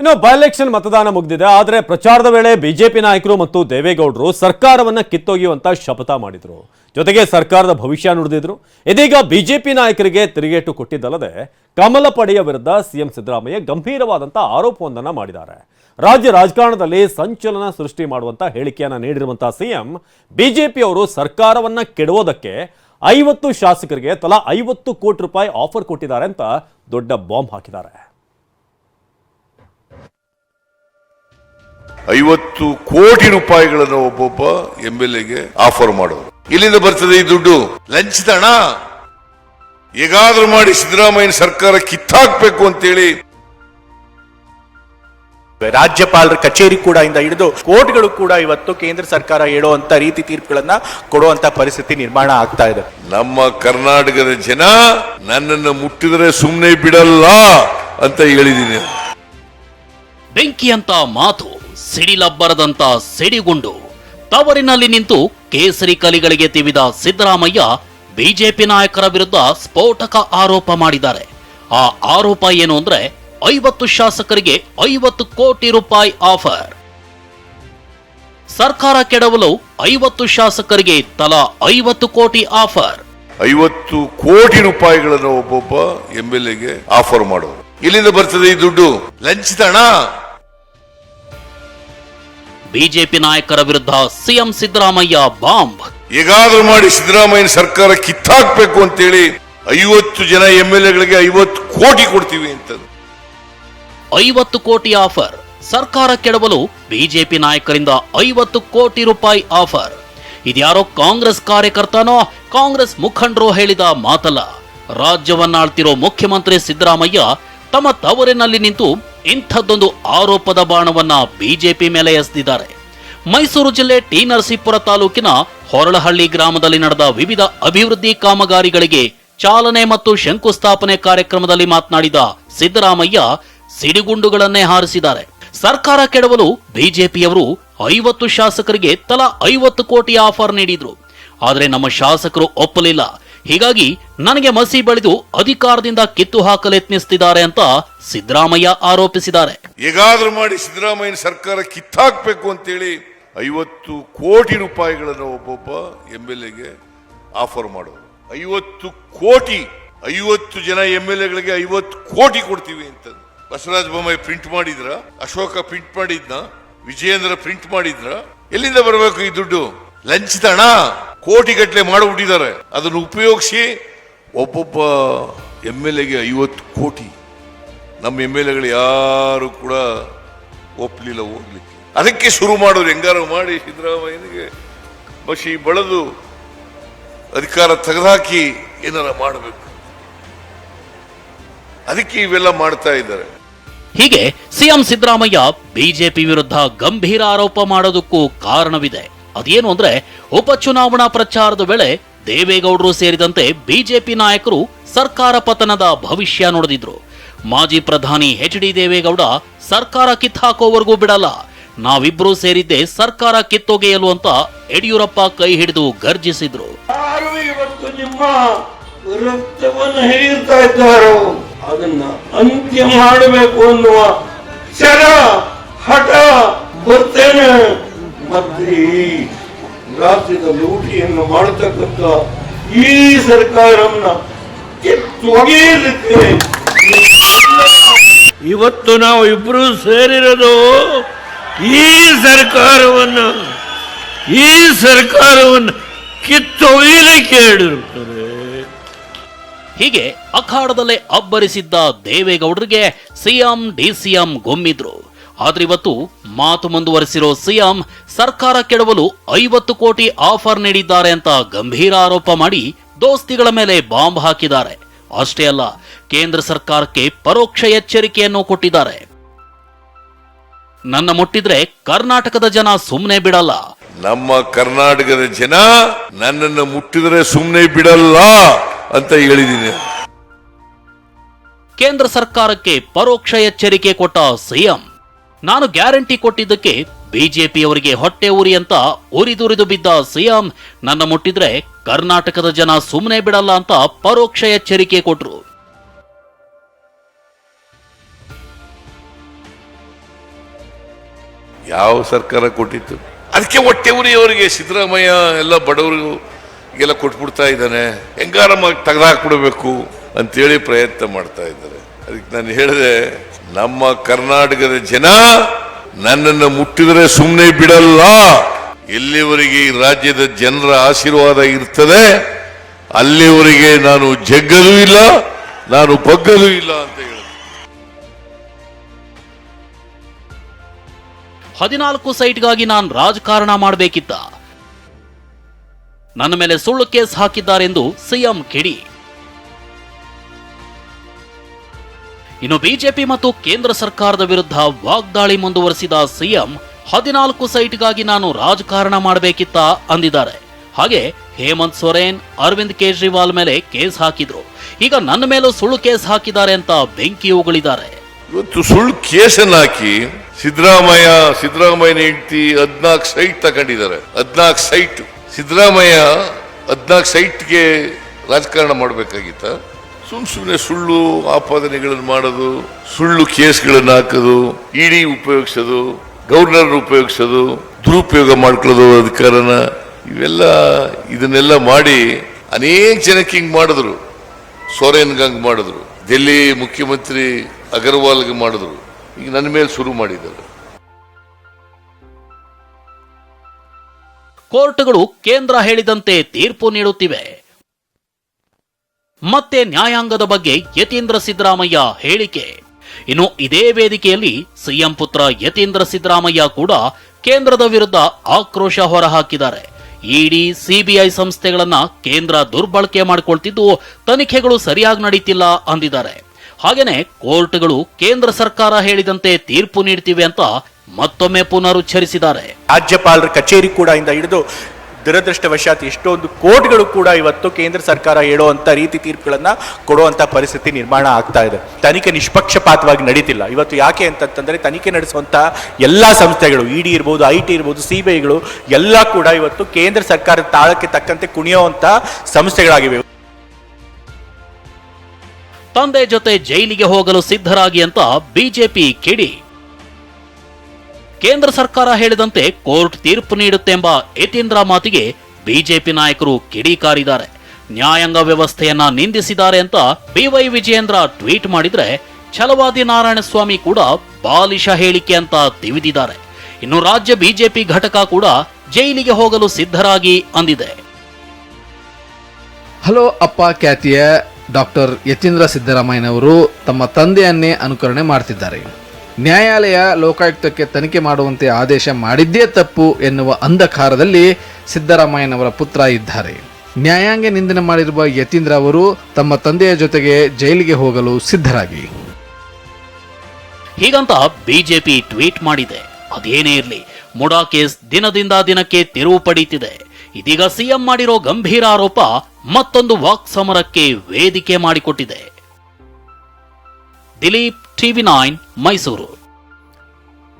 ಇನ್ನು by election ಮತದಾನ ಮುಗಿದಿದೆ. ಆದರೆ ಪ್ರಚಾರದ ವೇಳೆ ಬಿಜೆಪಿ ನಾಯಕರು ಮತ್ತು ದೇವೇಗೌಡರು ಸರ್ಕಾರವನ್ನ ಕಿತ್ತೊಗೆಯುವಂತ ಶಪಥ ಮಾಡಿದ್ರು. ಜೊತೆಗೆ ಸರ್ಕಾರದ ಭವಿಷ್ಯ ನುಡಿದಿದ್ರು. ಇದೀಗ ಬಿಜೆಪಿ ನಾಯಕರಿಗೆ ತಿರುಗೇಟು ಕೊಟ್ಟಿದ್ದಲ್ಲದೆ ಕಮಲ ಪಡೆಯ ವಿರುದ್ಧ ಸಿಎಂ ಸಿದ್ದರಾಮಯ್ಯ ಗಂಭೀರವಾದಂಥ ಆರೋಪವೊಂದನ್ನು ಮಾಡಿದ್ದಾರೆ. ರಾಜ್ಯ ರಾಜಕಾರಣದಲ್ಲಿ ಸಂಚಲನ ಸೃಷ್ಟಿ ಮಾಡುವಂಥ ಹೇಳಿಕೆಯನ್ನ ನೀಡಿರುವಂಥ ಸಿಎಂ ಬಿಜೆಪಿಯವರು ಸರ್ಕಾರವನ್ನ ಕೆಡುವುದಕ್ಕೆ ಐವತ್ತು ಶಾಸಕರಿಗೆ ತಲಾ ಐವತ್ತು ಕೋಟಿ ರೂಪಾಯಿ ಆಫರ್ ಕೊಟ್ಟಿದ್ದಾರೆ ಅಂತ ದೊಡ್ಡ ಬಾಂಬ್ ಹಾಕಿದ್ದಾರೆ. ಐವತ್ತು ಕೋಟಿ ರೂಪಾಯಿಗಳನ್ನು ಒಬ್ಬೊಬ್ಬ ಎಂ ಎಲ್ ಎಗೆ ಆಫರ್ ಮಾಡೋರು. ಇಲ್ಲಿಂದ ಬರ್ತದೆ ಈ ದುಡ್ಡು. ಲಂಚದ ಹಣ ಹೇಗಾದ್ರೂ ಮಾಡಿ ಸಿದ್ದರಾಮಯ್ಯ ಸರ್ಕಾರ ಕಿತ್ತಾಕ್ಬೇಕು ಅಂತೇಳಿ. ರಾಜ್ಯಪಾಲರ ಕಚೇರಿ ಕೂಡ ಇಂದ ಹಿಡಿದು ಕೋರ್ಟ್ಗಳು ಕೂಡ ಇವತ್ತು ಕೇಂದ್ರ ಸರ್ಕಾರ ಹೇಳುವಂತ ರೀತಿ ತೀರ್ಪುಗಳನ್ನ ಕೊಡುವಂತ ಪರಿಸ್ಥಿತಿ ನಿರ್ಮಾಣ ಆಗ್ತಾ ಇದೆ. ನಮ್ಮ ಕರ್ನಾಟಕದ ಜನ ನನ್ನನ್ನು ಮುಟ್ಟಿದರೆ ಸುಮ್ಮನೆ ಬಿಡಲ್ಲ ಅಂತ ಹೇಳಿದೀನಿ ಬೆಂಕಿಯಂತ ಮಾತು. ಸಿಡಿಲಬ್ಬರದಂತ ಸಿಡಿಗುಂಡು. ತವರಿನಲ್ಲಿ ನಿಂತು ಕೇಸರಿ ಕಲಿಗಳಿಗೆ ತಿವಿದ ಸಿದ್ದರಾಮಯ್ಯ ಬಿಜೆಪಿ ನಾಯಕರ ವಿರುದ್ಧ ಸ್ಫೋಟಕ ಆರೋಪ ಮಾಡಿದ್ದಾರೆ. ಆ ಆರೋಪ ಏನು ಅಂದ್ರೆ ಐವತ್ತು ಶಾಸಕರಿಗೆ ಐವತ್ತು ಕೋಟಿ ರೂಪಾಯಿ ಆಫರ್. ಸರ್ಕಾರ ಕೆಡವಲು ಐವತ್ತು ಶಾಸಕರಿಗೆ ತಲಾ ಐವತ್ತು ಕೋಟಿ ಆಫರ್. ಐವತ್ತು ಕೋಟಿ ರೂಪಾಯಿಗಳನ್ನು ಒಬ್ಬೊಬ್ಬ ಎಂ ಆಫರ್ ಮಾಡೋರು. ಇಲ್ಲಿಂದ ಬರ್ತದೆ ಈ ದುಡ್ಡು? ಲಂಚ್ ಹಣ ಬಿಜೆಪಿ ನಾಯಕರ ವಿರುದ್ಧ ಸಿಎಂ ಸಿದ್ದರಾಮಯ್ಯ ಬಾಂಬ್. ಹೇಗಾದ್ರೂ ಮಾಡಿ ಸಿದ್ದರಾಮಯ್ಯ ಸರ್ಕಾರ ಕಿತ್ತಾಕ್ಬೇಕು ಅಂತೇಳಿ ಐವತ್ತು ಜನ ಎಂ ಎಲ್ ಎಗಳಿಗೆ ಐವತ್ತು ಕೋಟಿ ಕೊಡ್ತೀವಿ ಅಂತ ಐವತ್ತು ಕೋಟಿ ಆಫರ್. ಸರ್ಕಾರ ಕೆಡವಲು ಬಿಜೆಪಿ ನಾಯಕರಿಂದ ಐವತ್ತು ಕೋಟಿ ರೂಪಾಯಿ ಆಫರ್. ಇದ್ಯಾರೋ ಕಾಂಗ್ರೆಸ್ ಕಾರ್ಯಕರ್ತನೋ ಕಾಂಗ್ರೆಸ್ ಮುಖಂಡರೋ ಹೇಳಿದ ಮಾತಲ್ಲ. ರಾಜ್ಯವನ್ನಾಳ್ತಿರೋ ಮುಖ್ಯಮಂತ್ರಿ ಸಿದ್ದರಾಮಯ್ಯ ತಮ್ಮ ತವರಿನಲ್ಲಿ ನಿಂತು ಇಂಥದ್ದೊಂದು ಆರೋಪದ ಬಾಣವನ್ನ ಬಿಜೆಪಿ ಮೇಲೆ ಎಸೆದಿದ್ದಾರೆ. ಮೈಸೂರು ಜಿಲ್ಲೆ ಟಿ ನರಸೀಪುರ ತಾಲೂಕಿನ ಹೊರಳಹಳ್ಳಿ ಗ್ರಾಮದಲ್ಲಿ ನಡೆದ ವಿವಿಧ ಅಭಿವೃದ್ಧಿ ಕಾಮಗಾರಿಗಳಿಗೆ ಚಾಲನೆ ಮತ್ತು ಶಂಕುಸ್ಥಾಪನೆ ಕಾರ್ಯಕ್ರಮದಲ್ಲಿ ಮಾತನಾಡಿದ ಸಿದ್ದರಾಮಯ್ಯ ಸಿಡಿಗುಂಡುಗಳನ್ನೇ ಹಾರಿಸಿದ್ದಾರೆ. ಸರ್ಕಾರ ಕೆಡವಲು ಬಿಜೆಪಿಯವರು ಐವತ್ತು ಶಾಸಕರಿಗೆ ತಲಾ ಐವತ್ತು ಕೋಟಿ ಆಫರ್ ನೀಡಿದ್ರು. ಆದರೆ ನಮ್ಮ ಶಾಸಕರು ಒಪ್ಪಲಿಲ್ಲ. ಹೀಗಾಗಿ ನನಗೆ ಮಸಿ ಬಳಿದು ಅಧಿಕಾರದಿಂದ ಕಿತ್ತು ಹಾಕಲು ಯತ್ನಿಸುತ್ತಿದ್ದಾರೆ ಅಂತ ಸಿದ್ದರಾಮಯ್ಯ ಆರೋಪಿಸಿದ್ದಾರೆ. ಹೇಗಾದ್ರೂ ಮಾಡಿ ಸಿದ್ದರಾಮಯ್ಯನ ಸರ್ಕಾರ ಕಿತ್ತಾಕ್ಬೇಕು ಅಂತೇಳಿ ಐವತ್ತು ಕೋಟಿ ರೂಪಾಯಿಗಳನ್ನು ಒಬ್ಬೊಬ್ಬ ಎಂ ಎಲ್ ಎಗೆ ಆಫರ್ ಮಾಡೋರು. ಐವತ್ತು ಕೋಟಿ, ಐವತ್ತು ಜನ ಎಂ ಎಲ್ ಎಗಳಿಗೆ ಐವತ್ತು ಕೋಟಿ ಕೊಡ್ತೀವಿ ಅಂತ ಬಸವರಾಜ ಬೊಮ್ಮಾಯಿ ಪ್ರಿಂಟ್ ಮಾಡಿದ್ರ, ಅಶೋಕ ಪ್ರಿಂಟ್ ಮಾಡಿದ್ನ, ವಿಜಯೇಂದ್ರ ಪ್ರಿಂಟ್ ಮಾಡಿದ್ರ, ಎಲ್ಲಿಂದ ಬರಬೇಕು ಈ ದುಡ್ಡು? ಲಂಚದ ಹಣ ಕೋಟಿ ಗಟ್ಟಲೆ ಮಾಡಿಬಿಟ್ಟಿದ್ದಾರೆ. ಅದನ್ನು ಉಪಯೋಗಿಸಿ ಒಬ್ಬೊಬ್ಬ ಎಂ ಎಲ್ ಎಗೆ ಐವತ್ತು ಕೋಟಿ. ನಮ್ಮ ಎಂ ಎಲ್ ಎಗಳು ಯಾರು ಕೂಡ ಒಪ್ಪಲಿಲ್ಲ ಹೋಗ್ಲಿಕ್ಕೆ. ಅದಕ್ಕೆ ಶುರು ಮಾಡೋರು ಹೆಂಗಾರು ಮಾಡಿ ಸಿದ್ದರಾಮಯ್ಯನಿಗೆ ಬಸಿ ಬಳದು ಅಧಿಕಾರ ತೆಗೆದುಹಾಕಿ ಏನಾರ ಮಾಡಬೇಕು. ಅದಕ್ಕೆ ಇವೆಲ್ಲ ಮಾಡ್ತಾ ಇದ್ದಾರೆ. ಹೀಗೆ ಸಿಎಂ ಸಿದ್ದರಾಮಯ್ಯ ಬಿಜೆಪಿ ವಿರುದ್ಧ ಗಂಭೀರ ಆರೋಪ ಮಾಡೋದಕ್ಕೂ ಕಾರಣವಿದೆ. ಅದೇನು ಅಂದ್ರೆ ಉಪಚುನಾವಣಾ ಪ್ರಚಾರದ ವೇಳೆ ದೇವೇಗೌಡರು ಸೇರಿದಂತೆ ಬಿಜೆಪಿ ನಾಯಕರು ಸರ್ಕಾರ ಪತನದ ಭವಿಷ್ಯ ನೋಡಿದ್ರು ಮಾಜಿ ಪ್ರಧಾನಿ ಎಚ್ ಡಿ ದೇವೇಗೌಡ ಸರ್ಕಾರ ಕಿತ್ತಾಕೋವರೆಗೂ ಬಿಡಲ್ಲ. ನಾವಿಬ್ರು ಸೇರಿದ್ದೆ ಸರ್ಕಾರ ಕಿತ್ತೊಗೆಯಲು ಅಂತ ಯಡಿಯೂರಪ್ಪ ಕೈ ಹಿಡಿದು ಗರ್ಜಿಸಿದ್ರು. ಅದನ್ನ ಅಂತ್ಯ ಮಾಡಬೇಕು ಅನ್ನುವ ಹಠ, ಬರ್ತೇನೆ. ಮತ್ತೆ ಈ ರಾಜ್ಯದ ಲೂಟಿಯನ್ನು ಮಾಡತಕ್ಕಂತ ಈ ಸರ್ಕಾರವನ್ನ ಕಿತ್ತೊಗೆಯಲಿಕ್ಕೆ ಇವತ್ತು ನಾವು ಇಬ್ರು ಸೇರಿರೋದು ಈ ಸರ್ಕಾರವನ್ನು ಈ ಸರ್ಕಾರವನ್ನು ಕಿತ್ತೊಯ್ಯಲಿಕ್ಕೆ ಹೇಳಿರುತ್ತಾರೆ. ಹೀಗೆ ಅಖಾಡದಲ್ಲೇ ಅಬ್ಬರಿಸಿದ್ದ ದೇವೇಗೌಡರಿಗೆ ಸಿಎಂ, ಡಿಸಿಎಂ ಗುಮ್ಮಿದ್ರು. ಆದ್ರೆ ಇವತ್ತು ಮಾತು ಮುಂದುವರೆಸಿರೋ ಸಿಎಂ ಸರ್ಕಾರ ಕೆಡವಲು ಐವತ್ತು ಕೋಟಿ ಆಫರ್ ನೀಡಿದ್ದಾರೆ ಅಂತ ಗಂಭೀರ ಆರೋಪ ಮಾಡಿ ದೋಸ್ತಿಗಳ ಮೇಲೆ ಬಾಂಬ್ ಹಾಕಿದ್ದಾರೆ. ಅಷ್ಟೇ ಅಲ್ಲ ಕೇಂದ್ರ ಸರ್ಕಾರಕ್ಕೆ ಪರೋಕ್ಷ ಎಚ್ಚರಿಕೆಯನ್ನು ಕೊಟ್ಟಿದ್ದಾರೆ. ನನ್ನ ಮುಟ್ಟಿದ್ರೆ ಕರ್ನಾಟಕದ ಜನ ಸುಮ್ಮನೆ ಬಿಡಲ್ಲ. ನಮ್ಮ ಕರ್ನಾಟಕದ ಜನ ನನ್ನನ್ನು ಮುಟ್ಟಿದರೆ ಸುಮ್ಮನೆ ಬಿಡಲ್ಲ ಅಂತ ಹೇಳಿದೀನಿ ಕೇಂದ್ರ ಸರ್ಕಾರಕ್ಕೆ ಪರೋಕ್ಷ ಎಚ್ಚರಿಕೆ ಕೊಟ್ಟ ಸಿಎಂ ನಾನು ಗ್ಯಾರಂಟಿ ಕೊಟ್ಟಿದ್ದಕ್ಕೆ ಬಿಜೆಪಿಯವರಿಗೆ ಹೊಟ್ಟೆ ಉರಿ ಅಂತ ಉರಿದುರಿದು ಬಿದ್ದ ಸಿಎಂ ನನ್ನ ಮುಟ್ಟಿದ್ರೆ ಕರ್ನಾಟಕದ ಜನ ಸುಮ್ಮನೆ ಬಿಡಲ್ಲ ಅಂತ ಪರೋಕ್ಷ ಎಚ್ಚರಿಕೆ ಕೊಟ್ರು. ಯಾವ ಸರ್ಕಾರ ಕೊಟ್ಟಿತ್ತು? ಅದಕ್ಕೆ ಹೊಟ್ಟೆ ಉರಿಯವರಿಗೆ ಸಿದ್ದರಾಮಯ್ಯ ಎಲ್ಲ ಬಡವರು ಎಲ್ಲ ಕೊಟ್ಬಿಡ್ತಾ ಇದ್ದಾನೆ. ಹೆಂಗಾರ ತೆಗೆದಾಕ್ಬಿಡ್ಬೇಕು ಅಂತೇಳಿ ಪ್ರಯತ್ನ ಮಾಡ್ತಾ ಇದ್ದಾರೆ. ಅದಕ್ಕೆ ನಾನು ಹೇಳಿದೆ, ನಮ್ಮ ಕರ್ನಾಟಕದ ಜನ ನನ್ನನ್ನು ಮುಟ್ಟಿದರೆ ಸುಮ್ಮನೆ ಬಿಡಲ್ಲ. ಎಲ್ಲಿವರೆಗೆ ರಾಜ್ಯದ ಜನರ ಆಶೀರ್ವಾದ ಇರ್ತದೆ. ಅಲ್ಲಿವರೆಗೆ ನಾನು ಜಗ್ಗಲೂ ಇಲ್ಲ, ನಾನು ಬಗ್ಗಲೂ ಇಲ್ಲ ಅಂತ ಹೇಳಿದೆ. ಹದಿನಾಲ್ಕು ಸೈಟ್ಗಾಗಿ ನಾನು ರಾಜಕಾರಣ ಮಾಡಬೇಕಿತ್ತ. ನನ್ನ ಮೇಲೆ ಸುಳ್ಳು ಕೇಸ್ ಹಾಕಿದ್ದಾರೆಂದು ಸಿಎಂ ಕಿಡಿ. ಇನ್ನು ಬಿಜೆಪಿ ಮತ್ತು ಕೇಂದ್ರ ಸರ್ಕಾರದ ವಿರುದ್ಧ ವಾಗ್ದಾಳಿ ಮುಂದುವರೆಸಿದ ಸಿಎಂ, ಹದಿನಾಲ್ಕು ಸೈಟ್ಗಾಗಿ ನಾನು ರಾಜಕಾರಣ ಮಾಡಬೇಕಿತ್ತ ಅಂದಿದ್ದಾರೆ. ಹಾಗೆ ಹೇಮಂತ್ ಸೊರೇನ್, ಅರವಿಂದ್ ಕೇಜ್ರಿವಾಲ್ ಮೇಲೆ ಕೇಸ್ ಹಾಕಿದ್ರು. ಈಗ ನನ್ನ ಮೇಲೂ ಸುಳ್ಳು ಕೇಸ್ ಹಾಕಿದ್ದಾರೆ ಅಂತ ಬೆಂಕಿ ಉಗುಳಿದ್ದಾರೆ. ಇವತ್ತು ಸುಳ್ಳು ಕೇಸನ್ನ ಹಾಕಿ ಸಿದ್ದರಾಮಯ್ಯ, ಸಿದ್ದರಾಮಯ್ಯನ ಹೆಂಡತಿ ಹದ್ನಾಲ್ಕು ಸೈಟ್ ತಗೊಂಡಿದ್ದಾರೆ. ಹದ್ನಾಲ್ಕು ಸೈಟ್. ಸಿದ್ದರಾಮಯ್ಯ ಹದ್ನಾಲ್ಕು ಸೈಟ್ಗೆ ರಾಜಕಾರಣ ಮಾಡಬೇಕಾಗಿತ್ತ? ಸುಮ್ ಸುಮ್ಮನೆ ಸುಳ್ಳು ಆಪಾದನೆಗಳನ್ನು ಮಾಡೋದು, ಸುಳ್ಳು ಕೇಸ್ಗಳನ್ನು ಹಾಕೋದು, ಇಡಿ ಉಪಯೋಗಿಸೋದು ಗವರ್ನರ್ ಉಪಯೋಗಿಸೋದು, ದುರುಪಯೋಗ ಮಾಡ್ಕೊಳ್ಳೋದು ಅಧಿಕಾರನ, ಇವೆಲ್ಲ ಇದನ್ನೆಲ್ಲ ಮಾಡಿ ಅನೇಕ ಜನಕ್ಕೆ ಹಿಂಗೆ ಮಾಡಿದ್ರು. ಸೋರೇನ್ ಗಂಗ್ ಮಾಡಿದ್ರು, ಡೆಲ್ಲಿ ಮುಖ್ಯಮಂತ್ರಿ ಅಗರ್ವಾಲ್ಗೆ ಮಾಡಿದ್ರು. ಈಗ ನನ್ನ ಮೇಲೆ ಶುರು ಮಾಡಿದ್ದಾರೆ. ಕೋರ್ಟ್ಗಳು ಕೇಂದ್ರ ಹೇಳಿದಂತೆ ತೀರ್ಪು ನೀಡುತ್ತಿವೆ. ಮತ್ತೆ ನ್ಯಾಯಾಂಗದ ಬಗ್ಗೆ ಯತೀಂದ್ರ ಸಿದ್ದರಾಮಯ್ಯ ಹೇಳಿಕೆ. ಇನ್ನು ಇದೇ ವೇದಿಕೆಯಲ್ಲಿ ಸಿಎಂ ಪುತ್ರ ಯತೀಂದ್ರ ಸಿದ್ದರಾಮಯ್ಯ ಕೂಡ ಕೇಂದ್ರದ ವಿರುದ್ಧ ಆಕ್ರೋಶ ಹೊರಹಾಕಿದ್ದಾರೆ. ಇಡಿ, ಸಿಬಿಐ ಸಂಸ್ಥೆಗಳನ್ನ ಕೇಂದ್ರ ದುರ್ಬಳಕೆ ಮಾಡಿಕೊಳ್ತಿದ್ದು ತನಿಖೆಗಳು ಸರಿಯಾಗಿ ನಡೀತಿಲ್ಲ ಅಂದಿದ್ದಾರೆ. ಹಾಗೇನೆ ಕೋರ್ಟ್ಗಳು ಕೇಂದ್ರ ಸರ್ಕಾರ ಹೇಳಿದಂತೆ ತೀರ್ಪು ನೀಡ್ತಿವೆ ಅಂತ ಮತ್ತೊಮ್ಮೆ ಪುನರುಚ್ಚರಿಸಿದ್ದಾರೆ. ರಾಜ್ಯಪಾಲರ ಕಚೇರಿ ಕೂಡ ಇಂದ ಹಿಡಿದು ದುರದೃಷ್ಟವಶಾತ್ ಎಷ್ಟೊಂದು ಕೋರ್ಟ್ಗಳು ಕೂಡ ಇವತ್ತು ಕೇಂದ್ರ ಸರ್ಕಾರ ಹೇಳುವಂತ ರೀತಿ ತೀರ್ಪುಗಳನ್ನ ಕೊಡುವಂತ ಪರಿಸ್ಥಿತಿ ನಿರ್ಮಾಣ ಆಗ್ತಾ ಇದೆ. ತನಿಖೆ ನಿಷ್ಪಕ್ಷಪಾತವಾಗಿ ನಡೀತಿಲ್ಲ. ಇವತ್ತು ಯಾಕೆ ಅಂತಂತಂದ್ರೆ ತನಿಖೆ ನಡೆಸುವಂತ ಎಲ್ಲಾ ಸಂಸ್ಥೆಗಳು ಇಡಿ ಇರ್ಬೋದು, ಐ ಟಿ ಇರ್ಬೋದು ಸಿಬಿಐಗಳು ಎಲ್ಲ ಕೂಡ ಇವತ್ತು ಕೇಂದ್ರ ಸರ್ಕಾರದ ತಾಳಕ್ಕೆ ತಕ್ಕಂತೆ ಕುಣಿಯುವಂತ ಸಂಸ್ಥೆಗಳಾಗಿವೆ. ತಂದೆ ಜೊತೆ ಜೈಲಿಗೆ ಹೋಗಲು ಸಿದ್ಧರಾಗಿ ಅಂತ ಬಿಜೆಪಿ ಕಿಡಿ. ಕೇಂದ್ರ ಸರ್ಕಾರ ಹೇಳಿದಂತೆ ಕೋರ್ಟ್ ತೀರ್ಪು ನೀಡುತ್ತೆಂಬ ಯತೀಂದ್ರ ಮಾತಿಗೆ ಬಿಜೆಪಿ ನಾಯಕರು ಕಿಡಿಕಾರಿದ್ದಾರೆ. ನ್ಯಾಯಾಂಗ ವ್ಯವಸ್ಥೆಯನ್ನ ನಿಂದಿಸಿದ್ದಾರೆ ಅಂತ ಬಿವೈ ವಿಜಯೇಂದ್ರ ಟ್ವೀಟ್ ಮಾಡಿದ್ರೆ, ಛಲವಾದಿ ನಾರಾಯಣಸ್ವಾಮಿ ಕೂಡ ಬಾಲಿಷ ಹೇಳಿಕೆ ಅಂತ ತಿವಿದಿದ್ದಾರೆ. ಇನ್ನು ರಾಜ್ಯ ಬಿಜೆಪಿ ಘಟಕ ಕೂಡ ಜೈಲಿಗೆ ಹೋಗಲು ಸಿದ್ಧರಾಗಿ ಅಂದಿದೆ. ಹಲೋ ಅಪ್ಪ ಖ್ಯಾತಿಯ ಡಾಕ್ಟರ್ ಯತೀಂದ್ರ ಸಿದ್ದರಾಮಯ್ಯನವರು ತಮ್ಮ ತಂದೆಯನ್ನೇ ಅನುಕರಣೆ ಮಾಡ್ತಿದ್ದಾರೆ. ನ್ಯಾಯಾಲಯ ಲೋಕಾಯುಕ್ತಕ್ಕೆ ತನಿಖೆ ಮಾಡುವಂತೆ ಆದೇಶ ಮಾಡಿದ್ದೇ ತಪ್ಪು ಎನ್ನುವ ಅಂಧಕಾರದಲ್ಲಿ ಸಿದ್ದರಾಮಯ್ಯನವರ ಪುತ್ರ ಇದ್ದಾರೆ. ನ್ಯಾಯಾಂಗ ನಿಂದನೆ ಮಾಡಿರುವ ಯತೀಂದ್ರ ಅವರು ತಮ್ಮ ತಂದೆಯ ಜೊತೆಗೆ ಜೈಲಿಗೆ ಹೋಗಲು ಸಿದ್ಧರಾಗಿ. ಹೀಗಂತ ಬಿಜೆಪಿ ಟ್ವೀಟ್ ಮಾಡಿದೆ. ಅದೇನೇ ಇರಲಿ, ಮುಡಾ ಕೇಸ್ ದಿನದಿಂದ ದಿನಕ್ಕೆ ತಿರುವು ಪಡೀತಿದೆ. ಇದೀಗ ಸಿಎಂ ಮಾಡಿರೋ ಗಂಭೀರ ಆರೋಪ ಮತ್ತೊಂದು ವಾಕ್ ಸಮರಕ್ಕೆ ವೇದಿಕೆ ಮಾಡಿಕೊಟ್ಟಿದೆ. Dilip TV nine Mysuru.